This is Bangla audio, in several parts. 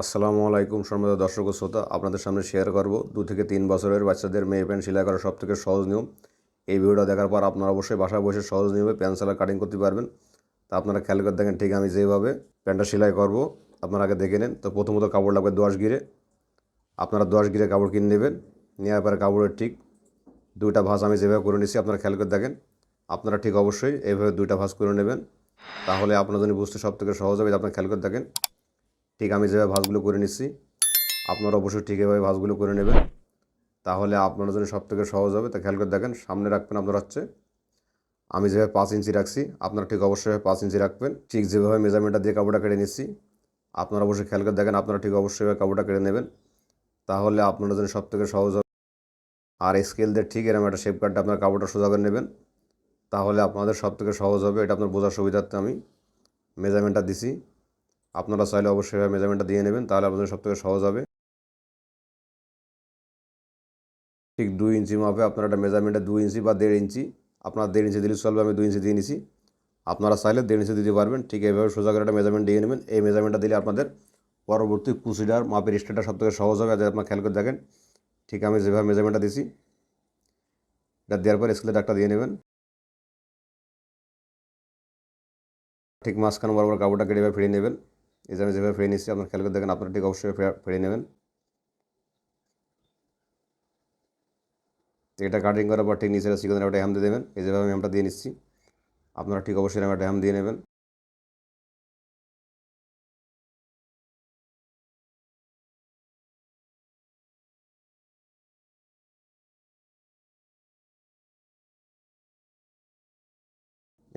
আসসালামু আলাইকুম সম্মানিত দর্শক শ্রোতা। আপনাদের সামনে শেয়ার করব দু থেকে তিন বছরের বাচ্চাদের মেয়ে প্যান্ট সেলাই সব থেকে সহজ নিয়ম। এই ভিডিওটা দেখার পর আপনারা অবশ্যই বাসায় বসে সহজ নিয়মে প্যান্ট সেলাই কাটিং করতে পারবেন। তা আপনারা খেয়াল করে দেখেন ঠিক আমি যেভাবে প্যান্টটা সেলাই করব। আপনারা আগে দেখে নেন। তো প্রথমত কাপড় লাগবে দশ গিরে। আপনারা দশ গিরে কাপড় কিনে নেবেন। নেওয়ার পরে কাপড়ের ঠিক দুইটা ভাঁজ আমি যেভাবে করে নিচ্ছি আপনারা খেয়াল করে দেখেন। আপনারা ঠিক অবশ্যই এইভাবে দুইটা ভাঁজ করে নেবেন। তাহলে আপনার জন্য বুঝতে সব থেকে সহজ হবে, আপনারা খেয়াল করে দেখেন। ঠিক আমি যেভাবে ভাঁজগুলো করে নিচ্ছি আপনারা অবশ্যই ঠিক এভাবে ভাঁজগুলো করে নেবেন। তাহলে আপনার জন্য সব থেকে সহজ হবে। তা খেয়াল করে দেখেন, সামনে রাখবেন আপনার হচ্ছে, আমি যেভাবে পাঁচ ইঞ্চি রাখছি, আপনারা ঠিক অবশ্যই পাঁচ ইঞ্চি রাখবেন। ঠিক যেভাবে মেজারমেন্টটা দিয়ে কাপড়টা কেটে নিচ্ছি আপনারা অবশ্যই খেয়াল করে দেখেন, আপনারা ঠিক অবশ্যই কাপড়টা কেটে নেবেন। তাহলে আপনার জন্য সব থেকে সহজ হবে। আর স্কেল দিয়ে ঠিক এরকম একটা শেপ কাটটা আপনার কাপড়টা সোজা করে নেবেন। তাহলে আপনাদের সব থেকে সহজ হবে, এটা আপনার বোঝার সুবিধার্থে আমি মেজারমেন্টটা দিছি। আপনারা চাইলে অবশ্যই মেজারমেন্টটা দিয়ে নেবেন, তাহলে আপনাদের সব থেকে সহজ হবে। ঠিক দুই ইঞ্চি মাপে আপনারা একটা মেজারমেন্টে দুই ইঞ্চি বা দেড় ইঞ্চি, আপনারা দেড় ইঞ্চি দিলে চলবে, আমি দুই ইঞ্চি দিয়ে নিছি। আপনারা চাইলে দেড় ইঞ্চি দিতে পারবেন, ঠিক এইভাবে সোজা করে একটা মেজারমেন্ট দিয়ে নেবেন। এই মেজারমেন্টটা দিলে আপনাদের পরবর্তী কুচিটার মাপের স্টেটটা সব থেকে সহজ হবে যাতে আপনার খেয়াল করে দেখেন। ঠিক আমি যেভাবে মেজারমেন্টটা দিছি, এটা দেওয়ার পর স্কেলের ডাকটা দিয়ে নেবেন। ঠিক মাঝখানে বরাবর কাপড়টা কেটে এভাবে ফিরিয়ে নেবেন। এই যে আমি যেভাবে ফিরে নিচ্ছি আপনার খেয়াল করে দেখেন, আপনারা ঠিক অবশ্যই ফিরে নেবেন। এটা কাটিং করার পর ঠিক নিচে চিকেন একটা হ্যাম দিয়ে দেবেন। এই যেভাবে আমি হ্যামটা দিয়ে নিচ্ছি, আপনারা ঠিক অবশ্যই একটা হ্যাম দিয়ে নেবেন।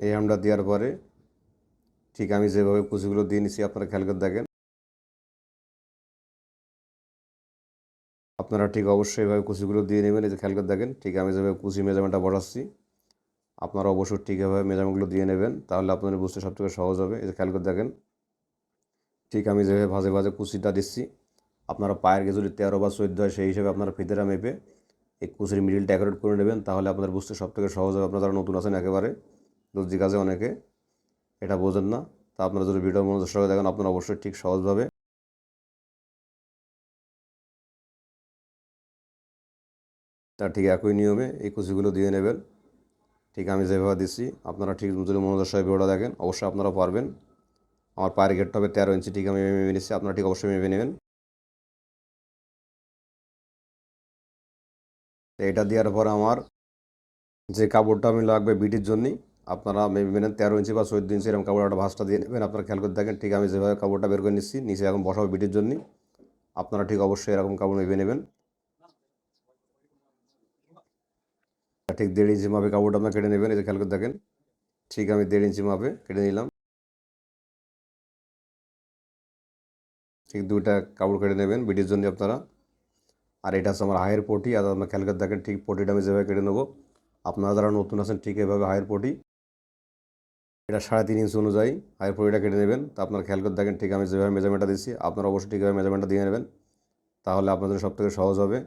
এই হ্যামটা দেওয়ার পরে ঠিক, আমি যেভাবে কুচিগুলো দিয়ে নিচ্ছি আপনারা খেয়াল করে দেখেন। আপনারা ঠিক অবশ্যই এভাবে কুচিগুলো দিয়ে নেবেন, এই যে খেয়াল করে দেখেন। ঠিক, আমি যেভাবে কুচি মেজারমেন্টটা বসাচ্ছি, আপনারা অবশ্যই ঠিক এভাবে মেজারমেন্টগুলো দিয়ে নেবেন, তাহলে আপনাদের বুঝতে সবথেকে সহজ হবে। এই যে খেয়াল করে দেখেন। ঠিক, আমি যেভাবে ভাজে ভাজে কুচিটা দিচ্ছি, আপনারা পায়ের গে যদি তেরো বা চোদ্দ হয় সেই হিসেবে আপনারা ফিতেরা মেপে এই কুচির মিডিলটা অ্যাকোরেট করে নেবেন, তাহলে আপনাদের বুঝতে সবথেকে সহজ হবে। আপনারা যারা নতুন আছেন একেবারে, দর্জি কাজে অনেকে এটা বোঝেন না। তা আপনারা যদি ভিডিও মনোযোগ সহকারে দেখেন, আপনারা অবশ্যই ঠিক সহজভাবে তার ঠিক একই নিয়মে এই কুচিগুলো দিয়ে নেবেন। ঠিক আমি যেভাবে দিচ্ছি, আপনারা ঠিক যদি মনোযোগ সহকারে ভিডিওটা দেখেন, অবশ্যই আপনারা পারবেন। আমার পায়ের গেটটা হবে তেরো ইঞ্চি, ঠিক আমি মেপে নিচ্ছি, আপনারা ঠিক অবশ্যই মেপে নেবেন। এটা দেওয়ার পর আমার যে কাপড়টা আমি লাগবে বিটির জন্যই আপনারা মেপে নেন তেরো ইঞ্চি বা চোদ্দ ইঞ্চি এরকম কাপড় একটা ভাঁজটা দিয়ে নেবেন। আপনারা খেয়াল করে দেখেন, ঠিক আমি যেভাবে কাপড়টা বের করে নিচ্ছি, নিচে এখন বসাবো বিটির জন্যই আপনারা ঠিক অবশ্যই এরকম কাপড় মেপে নেবেন। ঠিক দেড় ইঞ্চি মাপে কাপড়টা আপনার কেটে নেবেন, এই যে খেয়াল করে দেখেন। ঠিক আমি দেড় ইঞ্চি মাপে কেটে নিলাম। ঠিক দুইটা কাপড় কেটে নেবেন বিটির জন্য আপনারা। আর এটা হচ্ছে আমার হায়ের পটি, আর আপনার খেয়াল করে দেখেন, ঠিক পটিটা আমি যেভাবে কেটে নেব। আপনারা যারা নতুন আছেন, ঠিক এভাবে হায়ের পটি। এটা সাড়ে তিন ইঞ্চি অনুযায়ী। আয়ের পরিটা কেটে নেবেন। তা আপনার খেয়াল করে দেখেন ঠিক আমি যেভাবে মেজারমেন্টটা দিচ্ছি, আপনারা অবশ্যই ঠিকভাবে মেজারমেন্টটা দিয়ে নেবেন। তাহলে আপনাদের সব থেকে সহজ হবে।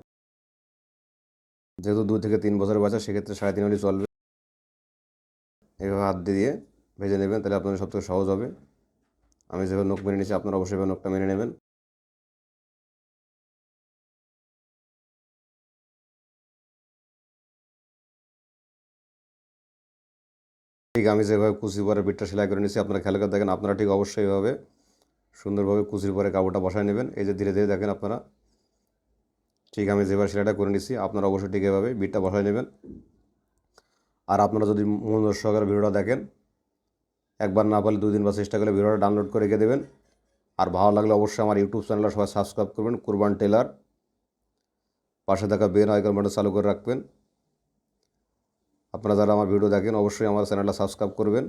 যেহেতু দু থেকে তিন বছরের বাচ্চা, সেক্ষেত্রে সাড়ে তিন হলে চলবে। এভাবে হাত দিয়ে ভেজে নেবেন, তাহলে আপনাদের সব থেকে সহজ হবে। আমি যেভাবে নখ মেনে নিচ্ছি আপনারা অবশ্যই নখটা মেনে নেবেন। ঠিক আমি যেভাবে কুচি পরে বিটটা সেলাই করে নিচ্ছি আপনারা খেয়াল করে দেখেন, আপনারা ঠিক অবশ্যই এভাবে সুন্দরভাবে কুচির পরে কাপড়টা বসায় নেবেন। এই যে ধীরে ধীরে দেখেন আপনারা, ঠিক আমি যেভাবে সেলাইটা করে নিচ্ছি আপনারা অবশ্যই ঠিক এভাবে বিটটা বসায় নেবেন। আর আপনারা যদি মনোযোগ সহকারে ভিডিওটা দেখেন, একবার না পারলে দুই দিন বা চেষ্টা করলে ভিডিওটা ডাউনলোড করে রেখে দেবেন। আর ভালো লাগলে অবশ্যই আমার ইউটিউব চ্যানেলটা সবাই সাবস্ক্রাইব করবেন। কুরবান টেলার, পাশে থাকা বেন আইকন বাটন চালু করে রাখবেন। আপনারা যারা আমার ভিডিও দেখেন, অবশ্যই আমার চ্যানেলটা সাবস্ক্রাইব করবেন।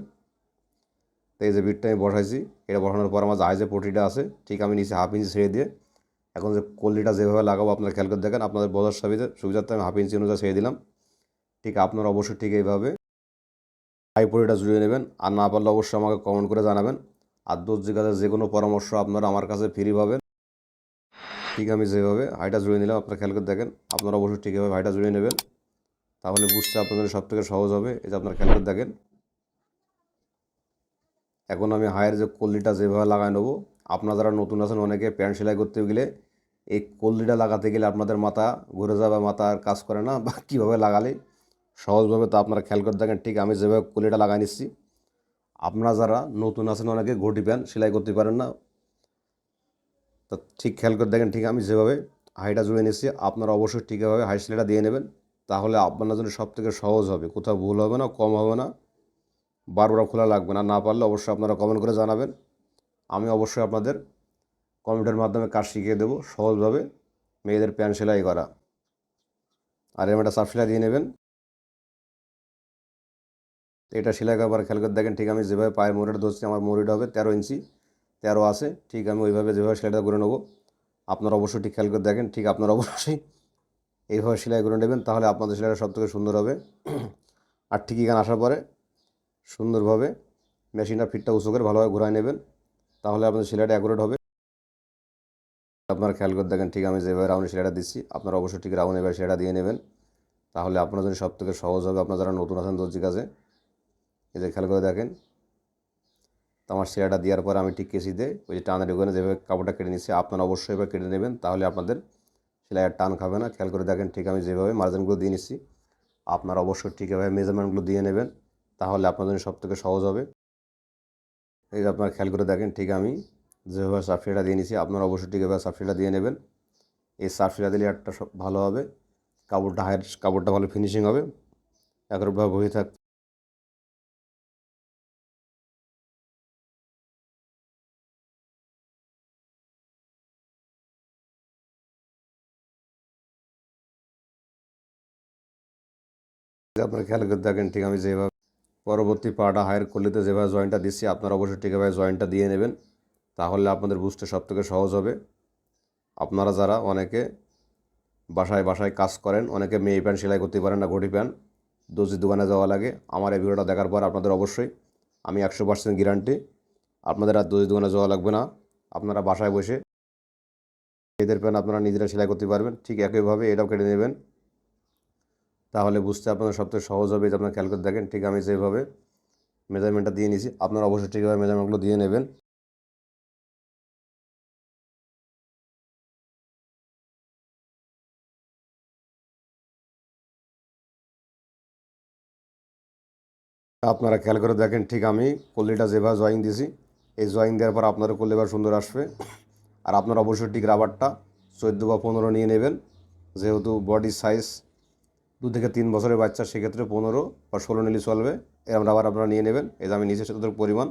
তো এই যে বিটটা আমি বসাইছি, এটা বসানোর পর আমার যে পটিটা আছে, ঠিক আমি নিচে হাফ ইঞ্চি ছেড়ে দিয়ে এখন যে কল্লিটা যেভাবে লাগাবো, আপনারা খেয়াল করে দেখেন, আপনাদের বোঝার সুবিধা সুবিধার্থে আমি হাফ ইঞ্চি অনুযায়ী ছেড়ে দিলাম। ঠিক আপনারা অবশ্যই ঠিক এইভাবে হাই পটিটা জুড়ে নেবেন। আর না পারলে অবশ্যই আমাকে কমেন্ট করে জানাবেন। আর দর্জি কাজের যে কোনো পরামর্শ আপনারা আমার কাছে ফ্রি পাবেন। ঠিক আমি যেভাবে হাইটা জুড়ে নিলাম, আপনারা খেয়াল করে দেখেন, আপনারা অবশ্যই ঠিকভাবে হাইটা জুড়ে নেবেন। তাহলে বুঝতে আপনাদের সব থেকে সহজ হবে, এই যে আপনারা খেয়াল করে দেখেন। এখন আমি হায়ের যে কল্লিটা যেভাবে লাগাই নেব, আপনারা যারা নতুন আছেন অনেকে প্যান্ট সেলাই করতে গেলে এই কলদিটা লাগাতে গেলে আপনাদের মাথা ঘুরে যাবে, মাথা আর কাজ করে না, বা কীভাবে লাগালে? সহজভাবে তা আপনারা খেয়াল করে দেখেন, ঠিক আমি যেভাবে কলিটা লাগাই নিচ্ছি। আপনারা যারা নতুন আছেন অনেকে ঘটি প্যান্ট সেলাই করতে পারেন না। তা ঠিক খেয়াল করে দেখেন, ঠিক আমি যেভাবে হাইটা জুড়ে নিচ্ছি, আপনারা অবশ্যই ঠিকভাবে হাই সেলাইটা দিয়ে নেবেন। তাহলে আপনার জন্য সব থেকে সহজ হবে। কোথাও ভুল হবে না, কম হবে না, বারবার খোলা লাগবে না। না পারলে অবশ্যই আপনারা কমেন্ট করে জানাবেন। আমি অবশ্যই আপনাদের কমেন্টের মাধ্যমে কাজ শিখিয়ে দেবো সহজভাবে। মেয়েদের প্যান্ট সেলাই করা। আর এরম একটা সাফ সেলাই দিয়ে নেবেন। এটা সেলাই করবার খেয়াল করে দেখেন, ঠিক আমি যেভাবে পায়ের মুড়িটা ধরছি, আমার মুড়িটা হবে তেরো ইঞ্চি, তেরো আছে। ঠিক আমি ওইভাবে যেভাবে সেলাইটা করে নেব। আপনারা অবশ্যই ঠিক খেয়াল করে দেখেন, ঠিক আপনারা অবশ্যই এইভাবে সেলাই করে নেবেন, তাহলে আপনাদের সেলাইটা সব থেকে সুন্দর হবে। আর ঠিকই এখানে আসার পরে সুন্দরভাবে মেশিনটা, ফিটটা উঁচু করে ভালোভাবে ঘুরাই নেবেন, তাহলে আপনাদের সেলাইটা অ্যাকুরেট হবে। আপনারা খেয়াল করে দেখেন, ঠিক আমি যেভাবে রাউন্ড সেলাইটা দিচ্ছি, আপনারা অবশ্যই ঠিক রাউন্ড এবার সেলাইটা দিয়ে নেবেন। তাহলে আপনার জন্য সব থেকে সহজ হবে, আপনারা যারা নতুন আছেন দর্জি কাজে, এই যে খেয়াল করে দেখেন, তো আমার সেলাইটা দেওয়ার পর আমি ঠিক কেসি দিয়ে ওই যে টানের ওখানে যেভাবে কাপড়টা কেটে নিচ্ছি, আপনারা অবশ্যই এবার কেটে নেবেন, তাহলে আপনাদের সেলাইয়ের টান খাবে না। খেয়াল করে দেখেন ঠিক আমি যেভাবে মার্জিনগুলো দিয়ে নিচ্ছি, আপনারা অবশ্যই ঠিক এভাবে মেজারমেন্টগুলো দিয়ে নেবেন, তাহলে আপনার জন্য সব থেকে সহজ হবে। এই যে আপনারা খেয়াল করে দেখেন ঠিক আমি যেভাবে সাবসিডিটা দিয়ে নিচ্ছি, আপনারা অবশ্যই ঠিক এভাবে দিয়ে নেবেন। এই সাবসিডিটা দিলে একটা সব ভালো হবে, কাপড়টা হায়ের কাপড়টা ভালো ফিনিশিং হবে। একরভাবে বই থাক আপনারা খেয়াল করে দেখেন, ঠিক আমি যেভাবে পরবর্তী পাটা হায়ার করলিতে যেভাবে জয়েন্টটা দিচ্ছি, আপনারা অবশ্যই ঠিকভাবে জয়েন্টটা দিয়ে নেবেন। তাহলে আপনাদের বুঝতে সব থেকে সহজ হবে। আপনারা যারা অনেকে বাসায় বাসায় কাজ করেন, অনেকে মেয়ে প্যান্ট সেলাই করতে পারেন না, ঘটি প্যান্ট দর্জির দোকানে যাওয়া লাগে। আমার এই ভিডিওটা দেখার পর আপনাদের অবশ্যই আমি একশো পার্সেন্ট গ্যারান্টি আপনাদের আর দর্জির দোকানে যাওয়া লাগবে না। আপনারা বাসায় বসে এদের প্যান্ট আপনারা নিজেরা সেলাই করতে পারবেন, ঠিক একইভাবে এটাও কেটে নেবেন। তাহলে বুঝতে আপনাদের সবথেকে সহজ হবে যে আপনার খেয়াল দেখেন, ঠিক আমি যেভাবে মেজারমেন্টটা দিয়ে নিয়েছি, আপনারা অবশ্যই ঠিকভাবে মেজারমেন্টগুলো দিয়ে নেবেন। আপনারা খেয়াল করে দেখেন, ঠিক আমি কল্লিটা যেভাবে জয়েন দিয়েছি, এই জয়েন দেওয়ার পর আপনাদের কল্লি এবার সুন্দর আসবে। আর আপনারা অবশ্যই ঠিক রাবারটা চোদ্দ বা পনেরো নিয়ে নেবেন, যেহেতু বডি সাইজ দু থেকে তিন বছরের বাচ্চা, সেক্ষেত্রে পনেরো বা ষোলো নিলে চলবে। এরকম রাবার আপনারা নিয়ে নেবেন। এই আমি নিচে সেটাদের পরিমাণ।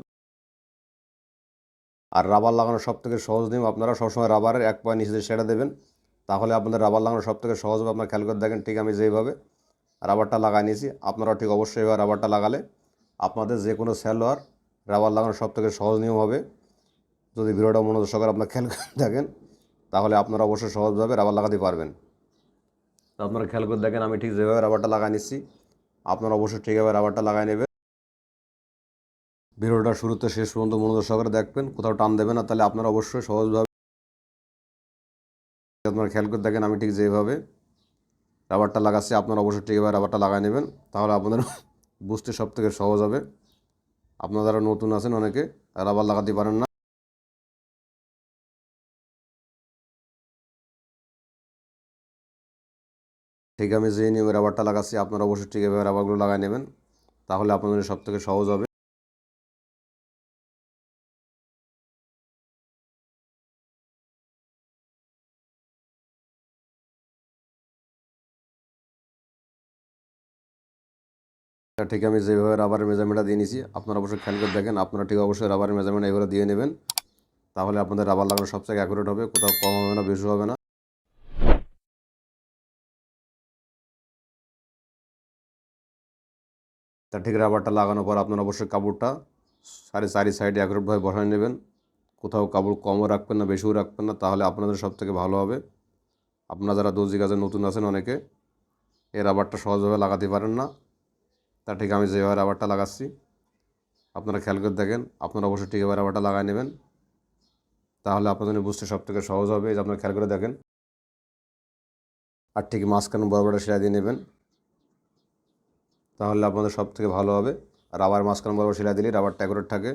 আর রাবার লাগানো সব থেকে সহজ নিয়ম, আপনারা সবসময় রাবারের এক পয়েন্ট নিচে সেটা দেবেন। তাহলে আপনাদের রাবার লাগানো সব থেকে সহজ আপনার খেয়াল করে দেখেন, ঠিক আমি যেভাবে রাবারটা লাগাই নিয়েছি। আপনারাও ঠিক অবশ্যই এবার রাবারটা লাগালে আপনাদের যে কোনো স্যালোয়ার রাবার লাগানো সব থেকে সহজ নিয়ম হবে। যদি ভিডিওটা মনোযোগ সহকারে আপনার খেয়াল করে দেখেন, তাহলে আপনারা অবশ্যই সহজভাবে রাবার লাগাতে পারবেন। আপনারা খেয়াল করে দেখেন, আমি ঠিক যেভাবে রাবারটা লাগাই নিচ্ছি, আপনারা অবশ্যই ঠিকভাবে রাবারটা লাগাই নেবেন। ভিডিওটা শুরুতে শেষ পর্যন্ত মনোযোগ সহকারে দেখবেন, কোথাও টান দেবেন না, তাহলে আপনারা অবশ্যই সহজভাবে আপনারা খেয়াল করে দেখেন, আমি ঠিক যেভাবে রাবারটা লাগাচ্ছি, আপনারা অবশ্যই ঠিকভাবে রাবারটা লাগাই নেবেন, তাহলে আপনাদের বুঝতে সব থেকে সহজ হবে। আপনারা নতুন আছেন অনেকে রাবার লাগাতে পারেন না। ঠিক আমি যে নিয়মে রাবারটা লাগাচ্ছি, আপনারা অবশ্যই ঠিক এভাবে রাবারগুলো লাগাই নেবেন। তাহলে আপনাদের সব থেকে সহজ হবে। ঠিক আমি যেভাবে রাবারের মেজারমেন্টটা দিয়ে নিয়েছি আপনারা অবশ্যই খেয়াল করে দেখেন। আপনারা ঠিক অবশ্যই রাবারের মেজারমেন্ট এভাবে দিয়ে নেবেন। তাহলে আপনাদের রাবার লাগানো সবথেকে অ্যাকুরেট হবে। কোথাও কম হবে না, বেশি হবে না। তা ঠিক রাবারটা লাগানোর পর আপনারা অবশ্যই কাপড়টা সাড়ে চারি সাইডে অ্যাকুরেটভাবে বসায় নেবেন। কোথাও কাপড় কমও রাখবেন না, বেশিও রাখবেন না, তাহলে আপনাদের সব থেকে ভালো হবে। আপনারা যারা দর্জি কাজে নতুন আছেন অনেকে, এই রাবারটা সহজভাবে লাগাতে পারেন না। তা ঠিক আমি যেভাবে রাবারটা লাগাচ্ছি, আপনারা খেয়াল করে দেখেন, আপনারা অবশ্যই ঠিক এবার রাবারটা লাগাই নেবেন। তাহলে আপনাদের বুঝতে সব থেকে সহজ হবে যে আপনারা খেয়াল করে দেখেন। আর ঠিক মাঝখানে বড় বড় সেলাই দিয়ে নেবেন। তাহলে আপনাদের সব থেকে ভালো হবে। আর রাবার মাঝখানে বরাবর সেলাই দিলে রাবারটা অ্যাকুরেট থাকে।